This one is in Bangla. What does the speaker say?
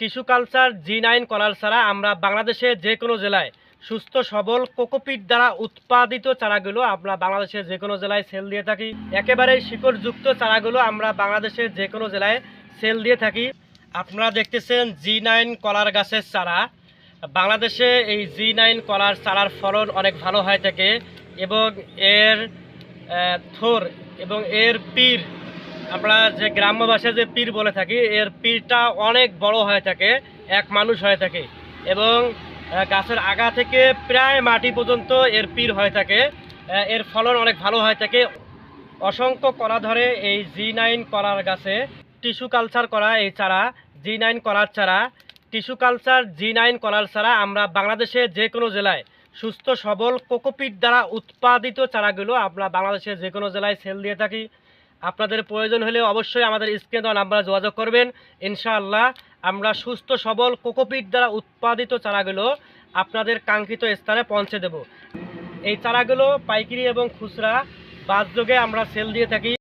টিস্যু কালচার জি নাইন কলার ছাড়া আমরা বাংলাদেশের যে কোনো জেলায় সুস্থ, সবল কোকোপিট দ্বারা উৎপাদিত চারাগুলো আমরা বাংলাদেশের যে কোনো জেলায় সেল দিয়ে থাকি। একেবারে শিকড়যুক্ত চারাগুলো আমরা বাংলাদেশের যে কোনো জেলায় সেল দিয়ে থাকি। আপনারা দেখতেছেন জি নাইন কলার গাছের চারা। বাংলাদেশে এই জি নাইন কলার চারার ফলন অনেক ভালো হয়ে থাকে এবং এর থোর এবং এর পীর আমরা যে গ্রাম্য ভাষায় যে পীর বলে থাকি, এর পীরটা অনেক বড় হয়ে থাকে, এক মানুষ হয়ে থাকে এবং গাছের আগা থেকে প্রায় মাটি পর্যন্ত এর পীর হয়ে থাকে। এর ফলন অনেক ভালো হয়ে থাকে। অসংখ্য কলা ধরে এই জি নাইন কলার গাছে, টিস্যু কালচার করা এই চারা জি নাইন কলার চারা, টিস্যু কালচার জি নাইন কলার চারা আমরা বাংলাদেশে যে কোনো জেলায় সুস্থ সবল কোকোপিট দ্বারা উৎপাদিত চারাগুলো আমরা বাংলাদেশের যে কোনো জেলায় সেল দিয়ে থাকি। আপনাদের প্রয়োজন হলে অবশ্যই আমাদের স্ক্রিনে দেওয়া নাম্বারে যোগাযোগ করবেন। ইনশাআল্লাহ আমরা সুস্থ, সবল কোকোপিট দ্বারা উৎপাদিত চারাগুলো আপনাদের কাঙ্ক্ষিত স্থানে পৌঁছে দেব। এই চারাগুলো পাইকারি এবং খুচরা বাদযোগে আমরা সেল দিয়ে থাকি।